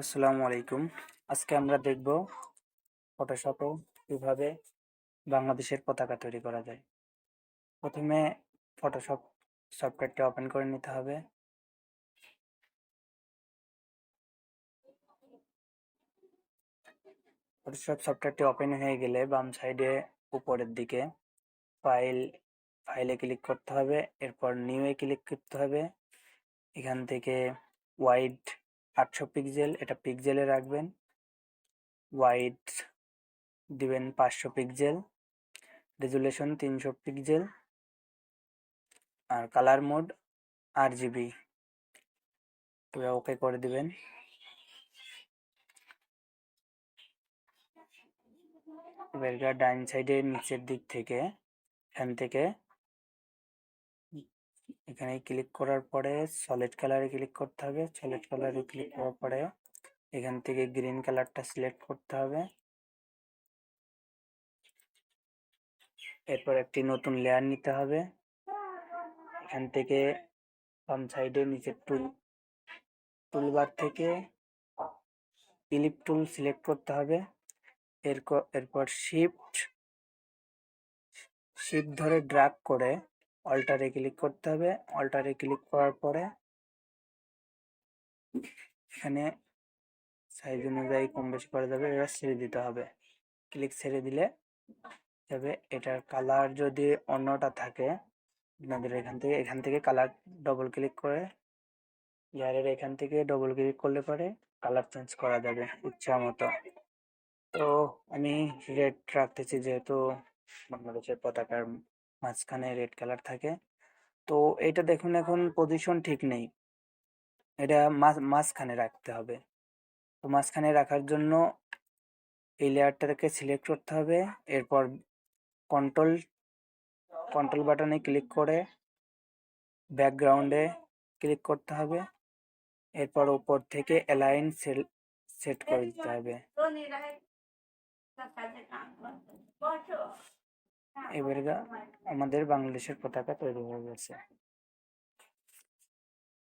আসসালামু আলাইকুম। আজকে আমরা দেখব ফটোশপে কীভাবে বাংলাদেশের পতাকা তৈরি করা যায়। প্রথমে ফটোশপ সফটওয়্যারটি ওপেন করে নিতে হবে। ফটোশপ সফটওয়্যারটি ওপেন হয়ে গেলে বাম সাইডে উপরের দিকে ফাইল ফাইলে ক্লিক করতে হবে। এরপর নিউ এ ক্লিক করতে হবে। এখান থেকে ওয়াইড আটশো পিক্সেল, এটা পিক্সেলে রাখবেন। ওয়াইড দিবেন পাঁচশো পিক্সেল। রেজুলেশন তিনশো পিক্সেল। আর colour mode R G B. Okay করে দিবেন। এবার ডাইন সাইডের নিচের দিক থেকে, এখান থেকে এখানে ক্লিক করার পরে সলিড কালারে ক্লিক করতে হবে। সলিড কালারে ক্লিক করার পরে এখান থেকে গ্রিন কালারটা সিলেক্ট করতে হবে। এরপর একটি নতুন লেয়ার নিতে হবে। এখান থেকে বাম সাইডে নিচের টুল টুলবার থেকে ক্লিপ টুল সিলেক্ট করতে হবে। এরপর এরপর শিফট শিফট ধরে ড্রাগ করে অল্টারে ক্লিক করতে হবে। অল্টারে ক্লিক করার পরে এখানে সাইজ অনুযায়ী কম বেশি করা যাবে এবার ছেড়ে দিতে হবে। ক্লিক ছেড়ে দিলে তবে এটার কালার যদি অন্যটা থাকে, আপনাদের এখান থেকে এখান থেকে কালার ডবল ক্লিক করে ইয়ারের এখান থেকে ডবল ক্লিক করলে পরে কালার চেঞ্জ করা যাবে ইচ্ছা মতো। তো আমি রেড রাখতেছি যেহেতু বাংলাদেশের পতাকার মাঝখানে রেড কালার থাকে। তো এটা দেখুন এখন পজিশন ঠিক নেই। এটা মাঝখানে রাখতে হবে। তো মাঝখানে রাখার জন্য এই লেয়ারটাকে সিলেক্ট করতে হবে। এরপর কন্ট্রোল কন্ট্রোল বাটনে ক্লিক করে ব্যাকগ্রাউন্ডে ক্লিক করতে হবে। এরপর উপর থেকে অ্যালাইন সেট করে দিতে হবে। এবারে আমাদের বাংলাদেশের পতাকা তৈরি হয়ে গেছে।